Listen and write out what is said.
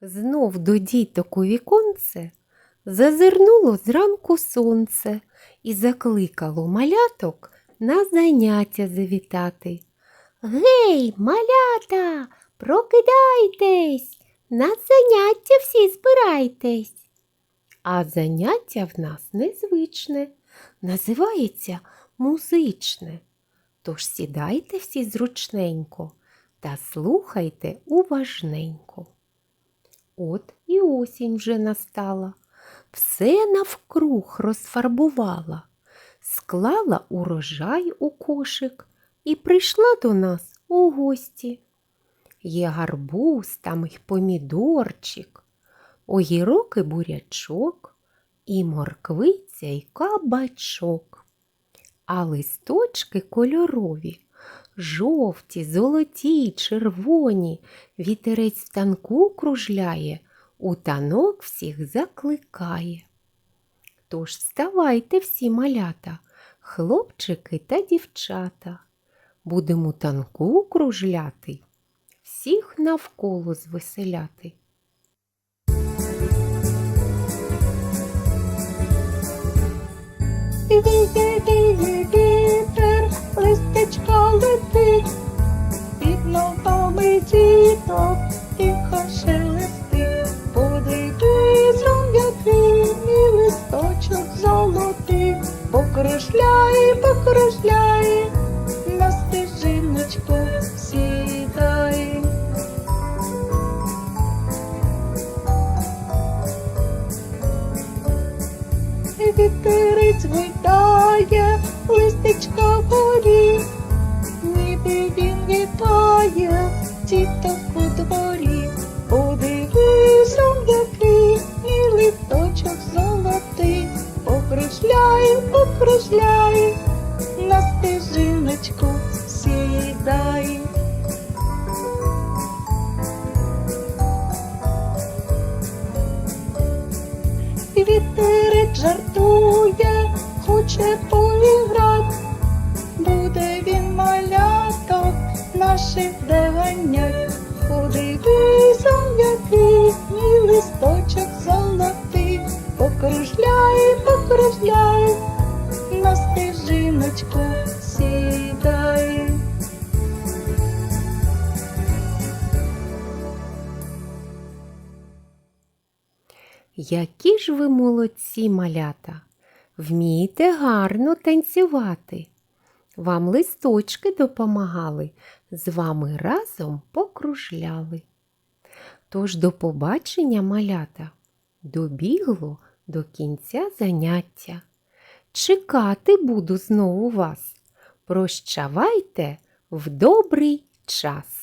Знов до діток у віконце зазирнуло зранку сонце і закликало маляток на заняття завітати. Гей, малята, прокидайтесь, на заняття всі збирайтесь. А заняття в нас незвичне, називається музичне. Тож сідайте всі зручненько та слухайте уважненько. От і осінь вже настала, все навкруг розфарбувала, склала урожай у кошик і прийшла до нас у гості. Є гарбуз, там й помідорчик, огірок і бурячок, і морквиця, й кабачок. А листочки кольорові, жовті, золоті, червоні, вітерець в танку кружляє, у танок всіх закликає. Тож вставайте всі малята, хлопчики та дівчата. Будемо танку кружляти, всіх навколо звеселяти. Під ногами діток тихо шелестить. Подивись, який мій листочок золотий, покружляє, покружляє, на стежиночку сідає. Вітерець гойдає, листечка діток у дворі. Подивись, який мій листочок золотий, покружляє, покружляє, на стежиночку сідає. Вітерець жартує, хоче поіграти, буде він маляток наших доганять. Он який мій листочок золотий, покружляє, покружляє, на стежиночку сідає. Які ж ви молодці, малята, вмієте гарно танцювати. Вам листочки допомагали, з вами разом покружляли. Тож до побачення, малята, добігло до кінця заняття. Чекати буду знову вас. Прощавайте в добрий час.